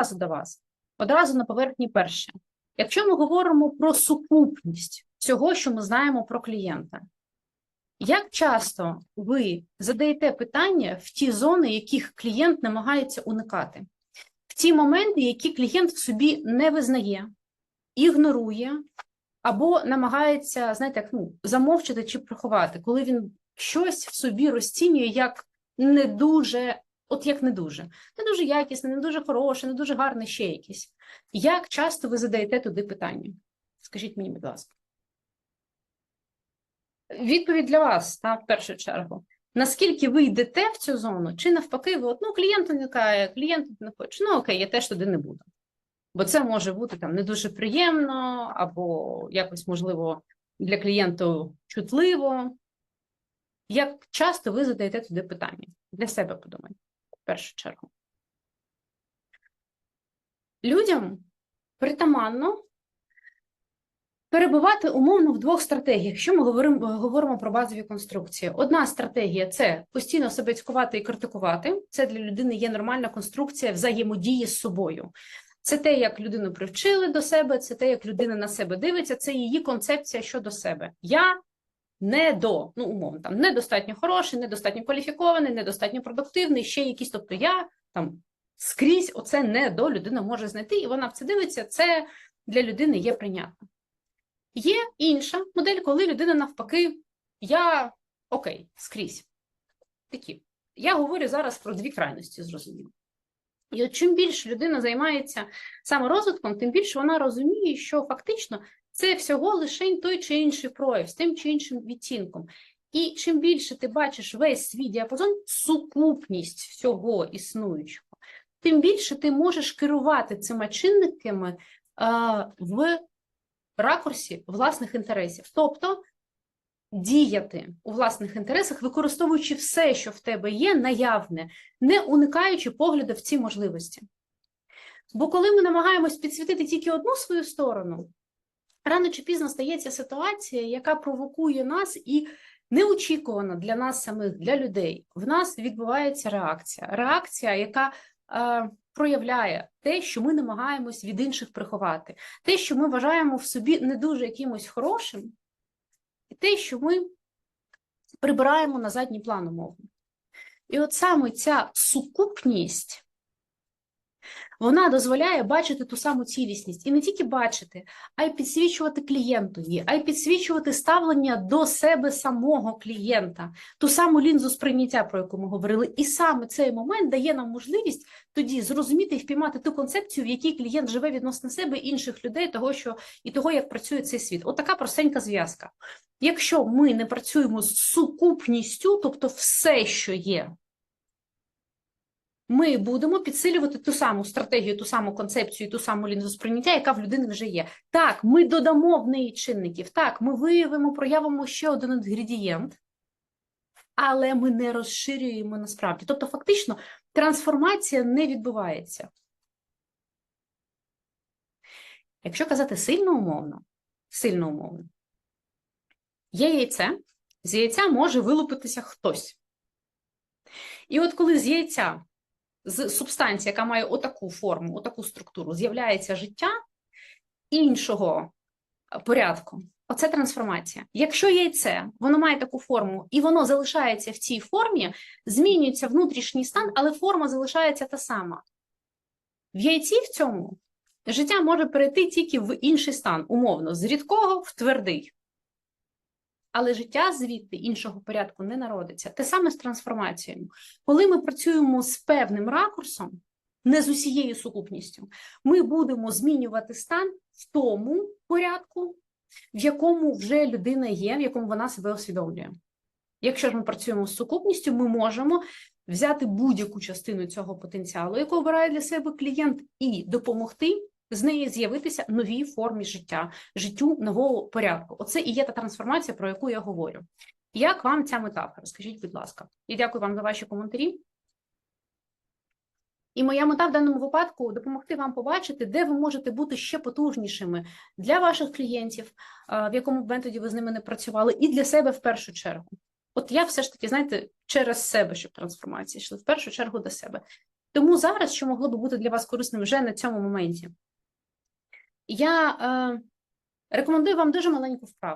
одразу до вас, одразу на поверхні перше. Якщо ми говоримо про сукупність цього, що ми знаємо про клієнта, як часто ви задаєте питання в ті зони, яких клієнт намагається уникати? В ті моменти, які клієнт в собі не визнає, ігнорує або намагається, знаєте, як ну, замовчати чи приховати, коли він щось в собі розцінює як не дуже, от як не дуже, не дуже якісне, не дуже хороше, не дуже гарне ще якесь. Як часто ви задаєте туди питання? Скажіть мені, будь ласка. Відповідь для вас, та, в першу чергу. Наскільки ви йдете в цю зону, чи навпаки, ви от, ну, клієнт уникає, клієнт не хоче. Ну окей, я теж туди не буду. Бо це може бути там не дуже приємно, або якось, можливо, для клієнту чутливо. Як часто ви задаєте туди питання? Для себе подумайте, в першу чергу. Людям притаманно перебувати умовно в двох стратегіях, якщо ми говоримо, говоримо про базові конструкції. Одна стратегія це постійно себе цькувати і критикувати. Це для людини є нормальна конструкція взаємодії з собою. Це те, як людину привчили до себе, це те, як людина на себе дивиться, це її концепція щодо себе. Я не до, ну умовно, там недостатньо хороший, недостатньо кваліфікований, недостатньо продуктивний, ще якісь. Тобто я там скрізь оце не до людина може знайти, і вона в це дивиться, це для людини є прийнятно. Є інша модель, коли людина навпаки, я окей, скрізь. Такі. Я говорю зараз про дві крайності, зрозуміло. І от чим більше людина займається саморозвитком, тим більше вона розуміє, що фактично це всього лише той чи інший прояв з тим чи іншим відтінком. І чим більше ти бачиш весь свій діапазон, сукупність всього існуючого, тим більше ти можеш керувати цими чинниками в ракурсі власних інтересів. Тобто діяти у власних інтересах, використовуючи все, що в тебе є, наявне, не уникаючи погляду в ці можливості. Бо коли ми намагаємось підсвітити тільки одну свою сторону, рано чи пізно стається ситуація, яка провокує нас і неочікувано для нас самих, для людей. В нас відбувається реакція. Реакція, яка е, проявляє те, що ми намагаємось від інших приховати, те, що ми вважаємо в собі не дуже якимось хорошим, і те, що ми прибираємо на задній план умовно. І от саме ця сукупність. Вона дозволяє бачити ту саму цілісність і не тільки бачити, а й підсвічувати клієнтові, а й підсвічувати ставлення до себе самого клієнта, ту саму лінзу сприйняття, про яку ми говорили. І саме цей момент дає нам можливість тоді зрозуміти і впіймати ту концепцію, в якій клієнт живе відносно себе інших людей, того що і того, як працює цей світ. От така простенька зв'язка. Якщо ми не працюємо з сукупністю, тобто все, що є ми будемо підсилювати ту саму стратегію, ту саму концепцію, ту саму лінзу сприйняття, яка в людини вже є. Так, ми додамо в неї чинників, так, ми виявимо, проявимо ще один інгредієнт, але ми не розширюємо насправді. Тобто, фактично, трансформація не відбувається. Якщо казати сильно умовно, сильно умовно, є яйце, з яйця може вилупитися хтось. І от коли з яйця з субстанції, яка має отаку форму, отаку структуру, з'являється життя іншого порядку. Оце трансформація. Якщо яйце, воно має таку форму, і воно залишається в цій формі, змінюється внутрішній стан, але форма залишається та сама. В яйці в цьому життя може перейти тільки в інший стан, умовно, з рідкого в твердий. Але життя звідти іншого порядку не народиться. Те саме з трансформацією. Коли ми працюємо з певним ракурсом, не з усією сукупністю, ми будемо змінювати стан в тому порядку, в якому вже людина є, в якому вона себе усвідомлює. Якщо ж ми працюємо з сукупністю, ми можемо взяти будь-яку частину цього потенціалу, яку обирає для себе клієнт, і допомогти з неї з'явитися новій формі життя, життю нового порядку. Оце і є та трансформація, про яку я говорю. Як вам ця метафора? Скажіть, будь ласка, і дякую вам за ваші коментарі. І моя мета в даному випадку допомогти вам побачити, де ви можете бути ще потужнішими для ваших клієнтів, в якому б методі ви з ними не працювали, і для себе в першу чергу. От я все ж таки, знаєте, через себе, щоб трансформація йшла, в першу чергу до себе. Тому зараз, що могло би бути для вас корисним вже на цьому моменті, я е, рекомендую вам дуже маленьку вправу.